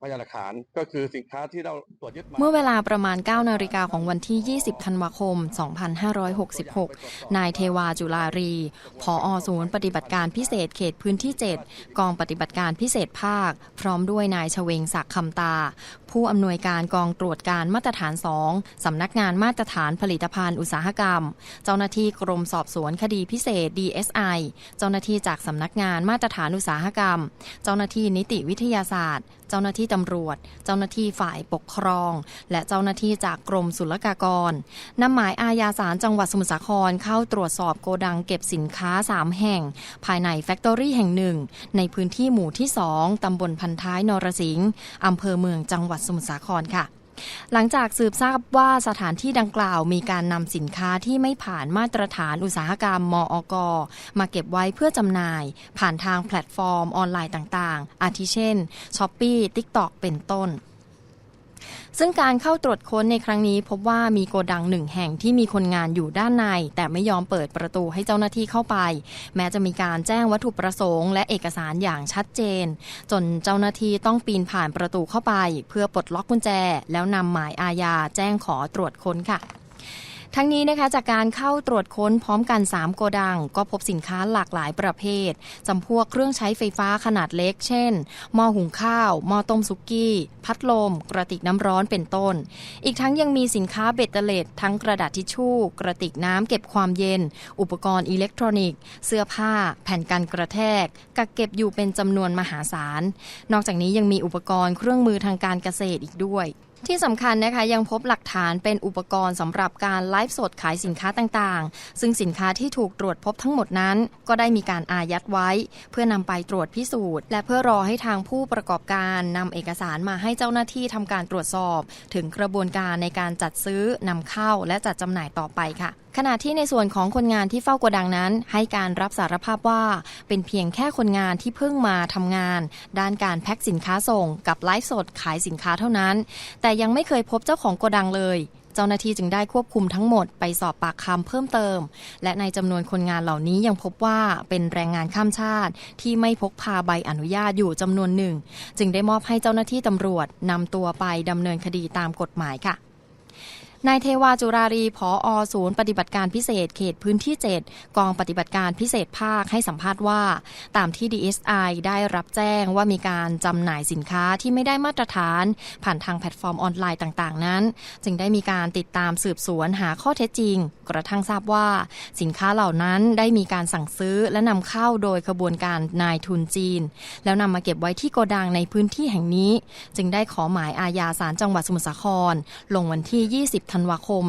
พยานหลักฐานก็คือสินค้าที่เราตรวจยึดมาเมื่อเวลาประมาณ 9 นาฬิกาของวันที่ 20 ธันวาคม 2566 นายเทวาจุลารีผออศูนย์ปฏิบัติการพิเศษเขตพื้นที่ 7 กองปฏิบัติการพิเศษภาค พร้อมด้วยนายชเวงศักดิ์คำตา ผู้อำนวยการกองตรวจการมาตรฐาน 2 สำนักงานมาตรฐานผลิตภัณฑ์อุตสาหกรรม เจ้าหน้าที่กรมสอบสวนคดีพิเศษ DSI เจ้าหน้าที่จากสำนักงานมาตรฐานอุตสาหกรรม เจ้าหน้าที่นิติวิทยาศาสตร์เจ้าหน้าที่ตำรวจ เจ้าหน้าที่ฝ่ายปกครอง และเจ้าหน้าที่จากกรมศุลกากรนำหมายอาญาสารจังหวัดสมุทรสาครเข้าตรวจสอบโกดังเก็บสินค้า 3 แห่ง ภายในแฟคทอรี่แห่งหนึ่ง ในพื้นที่หมู่ที่ 2 ตำบลพันท้ายนรสิงห์อำเภอเมืองจังหวัดสมุทรสาครค่ะ หลังจากสืบทราบว่าสถานที่ดังกล่าวมีการนำสินค้าที่ไม่ผ่านมาตรฐานอุตสาหกรรมมอกมาเก็บไว้เพื่อจำหน่าย ผ่านทางแพลตฟอร์มออนไลน์ต่างๆ อาทิเช่น s h อ p e e TikTok เป็นต้น ซึ่งการเข้าตรวจค้นในครั้งนี้พบว่ามีโกดังหนึ่งแห่งที่มีคนงานอยู่ด้านใน แต่ไม่ยอมเปิดประตูให้เจ้าหน้าที่เข้าไป แม้จะมีการแจ้งวัตถุประสงค์และเอกสารอย่างชัดเจน จนเจ้าหน้าที่ต้องปีนผ่านประตูเข้าไป เพื่อปลดล็อกกุญแจ แล้วนำหมายอาญาแจ้งขอตรวจค้นค่ะ ทั้งนี้นะคะจากการเข้าตรวจค้นพร้อมกัน 3 โกดัง ก็พบสินค้าหลากหลายประเภทจำพวกเครื่องใช้ไฟฟ้าขนาดเล็ก เช่น หม้อหุงข้าวหม้อต้มซุกี้ พัดลม กระติกน้ำร้อนเป็นต้น อีกทั้งยังมีสินค้าเบ็ดเตล็ดทั้งกระดาษทิชชู่ กระติกน้ำเก็บความเย็น อุปกรณ์อิเล็กทรอนิกส์ เสื้อผ้า แผ่นกันกระแทก กักเก็บอยู่เป็นจำนวนมหาศาล นอกจากนี้ยังมีอุปกรณ์เครื่องมือทางการเกษตรอีกด้วย ที่สำคัญนะคะยังพบหลักฐานเป็นอุปกรณ์สำหรับการไลฟ์สดขายสินค้าต่างๆ ซึ่งสินค้าที่ถูกตรวจพบทั้งหมดนั้น ก็ได้มีการอายัดไว้ เพื่อนำไปตรวจพิสูจน์ และเพื่อรอให้ทางผู้ประกอบการนำเอกสารมาให้เจ้าหน้าที่ทำการตรวจสอบ ถึงกระบวนการในการจัดซื้อนำเข้าและจัดจำหน่ายต่อไปค่ะขณะที่ในส่วนของคนงานที่เฝ้าโกดังนั้น ให้การรับสารภาพว่า เป็นเพียงแค่คนงานที่เพิ่งมาทำงาน ด้านการแพ็คสินค้าส่งกับไลฟ์สดขายสินค้าเท่านั้นแแต่ยังไม่เคยพบเจ้าของโกดังเลย เจ้าหน้าที่จึงได้ควบคุมทั้งหมดไปสอบปากคำเพิ่มเติม และในจำนวนคนงานเหล่านี้ยังพบว่าเป็นแรงงานข้ามชาติ ที่ไม่พกพาใบอนุญาตอยู่จำนวนหนึ่ง จึงได้มอบให้เจ้าหน้าที่ตำรวจนำตัวไปดำเนินคดีตามกฎหมายค่ะ นายเทวาจุรารีผออศูนย์ปฏิบัติการพิเศษเขตพื้นที่ 7 กองปฏิบัติการพิเศษภาคให้สัมภาษณ์ว่า ตามที่ DSI ได้รับแจ้งว่ามีการจำหน่ายสินค้าที่ไม่ได้มาตรฐาน ผ่านทางแพลตฟอร์มออนไลน์ต่างๆ นั้น จึงได้มีการติดตามสืบสวนหาข้อเท็จจริง กระทั่งทราบว่า สินค้าเหล่านั้นได้มีการสั่งซื้อและนำเข้าโดยขบวนการนายทุนจีน แล้วนำมาเก็บไว้ที่โกดังในพื้นที่แห่งนี้ จึงได้ขอหมายอาญาศาลจังหวัดสมุทรสาคร ลงวันที่ 20ธัธันวาคม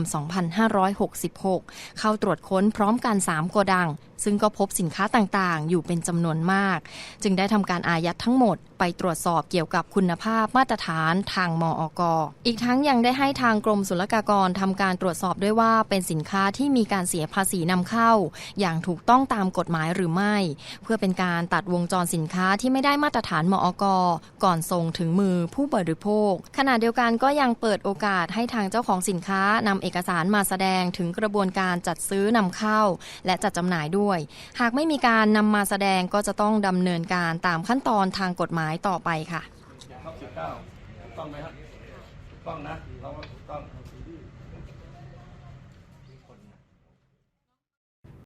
2566 เข้าตรวจค้นพร้อมกัน 3 โกดัง ซึ่งก็พบสินค้าต่างๆ อยู่เป็นจำนวนมาก จึงได้ทำการอายัดทั้งหมดไปตรวจสอบเกี่ยวกับคุณภาพมาตรฐานทางมอกอีกทั้งยังได้ให้ทางกรมศุลกากรทำการตรวจสอบด้วยว่าเป็นสินค้าที่มีการเสียภาษีนำเข้า อย่างถูกต้องตามกฎหมายหรือไม่ เพื่อเป็นการตัดวงจรสินค้าที่ไม่ได้มาตรฐานมอกก่อนส่งถึงมือผู้บริโภค ขณะเดียวกันก็ยังเปิดโอกาสให้ทางเจ้าของสินค้านำเอกสารมาแสดงถึงกระบวนการจัดซื้อนำเข้า และจัดจำหน่ายด้วย หากไม่มีการนำมาแสดงก็จะต้องดำเนินการตามขั้นตอนทางกฎหมายต่อไปค่ะต้องไหมครับต้องนะเรา